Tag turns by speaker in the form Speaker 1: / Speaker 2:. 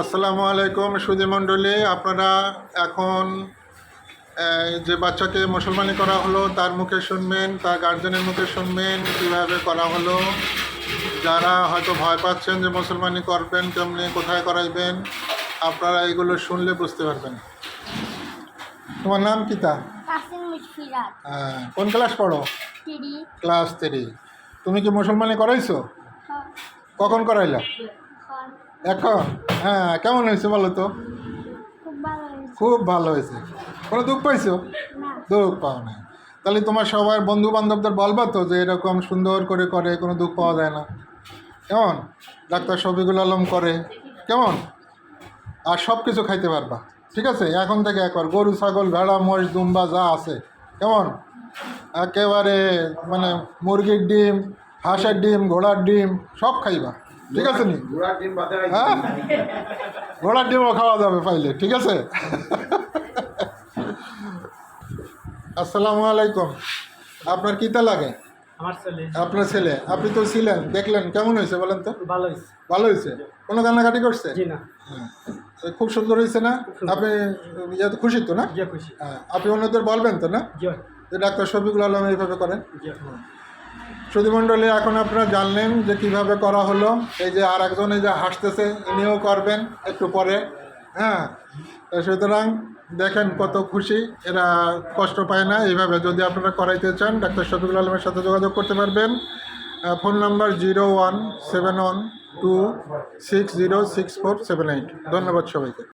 Speaker 1: আসসালামু আলাইকুম সুদী মণ্ডলী আপনারা এখন যে বাচ্চাকে মুসলমানি করা হলো তার মুখে শুনবেন তার গার্জেনের মুখে শুনবেন কীভাবে করা হলো। যারা হয়তো ভয় পাচ্ছেন যে মুসলমানি করবেন কেমনি কোথায় করাইবেন আপনারা এগুলো শুনলে বুঝতে পারবেন। তোমার নাম কি তা? হ্যাঁ, কোন ক্লাস পড়ো? Class three. তুমি কি মুসলমানি করাইছো? কখন করাইলা? এখন হ্যাঁ কেমন হয়েছে বলো তো?
Speaker 2: খুব ভালো হয়েছে।
Speaker 1: কোনো দুঃখ পাইছো? দুঃখ পাও না তাহলে তোমার সবার বন্ধু বান্ধবদের বলবা তো যে এরকম সুন্দর করে করে কোনো দুঃখ পাওয়া যায় না। কেমন? ডাক্তার শফিকুল আলম করে। কেমন? আর সব কিছু খাইতে পারবা। ঠিক আছে? এখন থেকে একবার গরু ছাগল ভেড়া মোষ দুম্বা যা আছে। কেমন? একেবারে মানে মুরগির ডিম হাঁসের ডিম ঘোড়ার ডিম সব খাইবা। ঠিক আছে নি? হ্যাঁ? ঘোড়ার ডিমও খাওয়া যাবে পাইলে ঠিক আছে? আসসালামু আলাইকুম। আপনার কিতা লাগে? আপনার ছেলে। আপনি তো ছিলেন দেখলেন কেমন হয়েছে বলেন তো?
Speaker 3: ভালো হয়েছে।
Speaker 1: ভালো হয়েছে? কোনো কান্নাকাটি করছে? হ্যাঁ। খুব সুন্দর হয়েছে না? আপনি ইয়ে তো খুশি তো না?
Speaker 3: খুশি।
Speaker 1: হ্যাঁ। আপনি অন্যদের বলবেন তো না? যে ডাক্তার শফিকুল আলম এইভাবে করেন? সুধীমণ্ডলী এখন আপনারা জানলেন যে কীভাবে করা হলো। এই যে আর একজন যে হাসতেছে, ইনিও করবেন একটু পরে। হ্যাঁ সুতরাং দেখেন কত খুশি, এরা কষ্ট পায় না। এইভাবে যদি আপনারা করাইতে চান, ডাক্তার শফিকুল আলমের সাথে যোগাযোগ করতে পারবেন। Phone number zero one seven one two six zero six four seven eight. ধন্যবাদ সবাইকে।